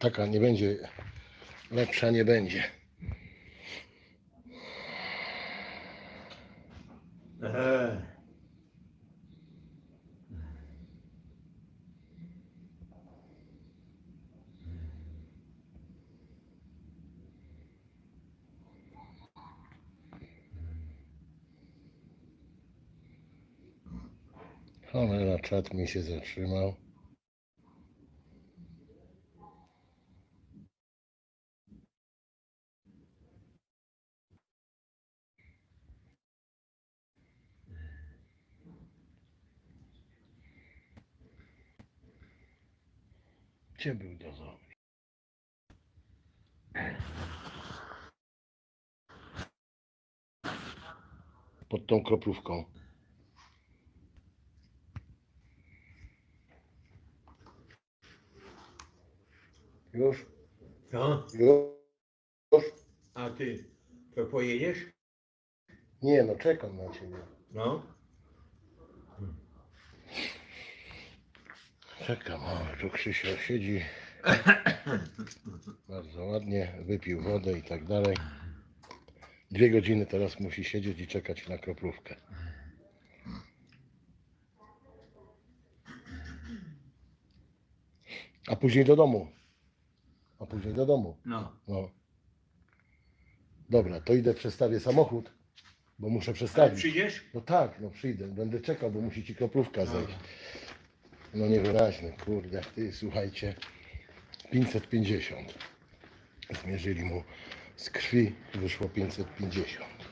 Taka nie będzie, lepsza nie będzie. Eee. Cholera, czat mi się zatrzymał. Gdzie był dozownik? Pod tą kroplówką. Już? Co? Już? A ty to pojedziesz? Nie no, czekam na ciebie. No. Czekam, o, tu Krzysia siedzi. Bardzo ładnie, wypił wodę i tak dalej. Dwie godziny teraz musi siedzieć i czekać na kroplówkę. A później do domu. A później do domu. No. No. Dobra, to idę przestawię samochód, bo muszę Ale przestawić. przyjdziesz? No tak, no przyjdę, będę czekał, bo musi ci kroplówka zejść. No niewyraźny, kurde, ty słuchajcie, 550. Zmierzyli mu z krwi, wyszło 550.